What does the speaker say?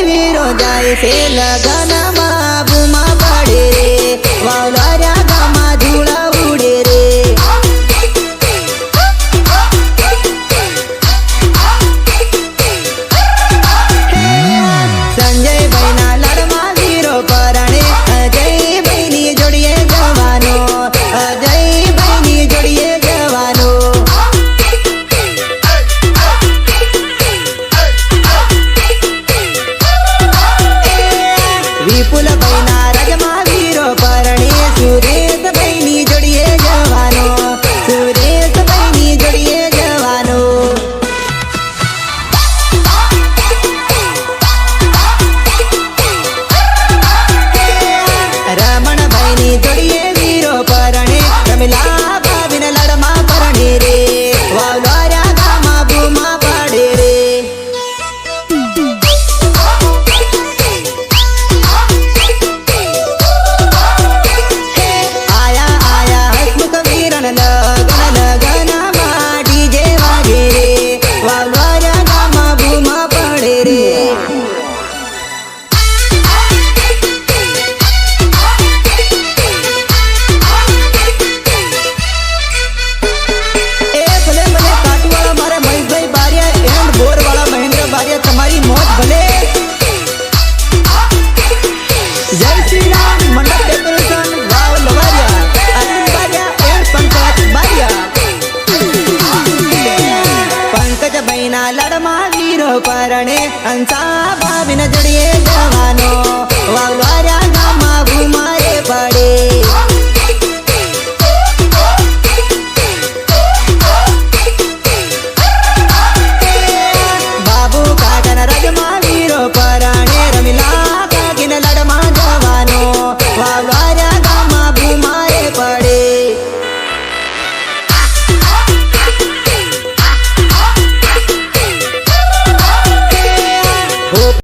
વીરો જાય છે લગનમાં ಪರಣೆ ಅಂತ ಭಾವಿನ ಜುಡಿಯೇ ಜವಾನೋ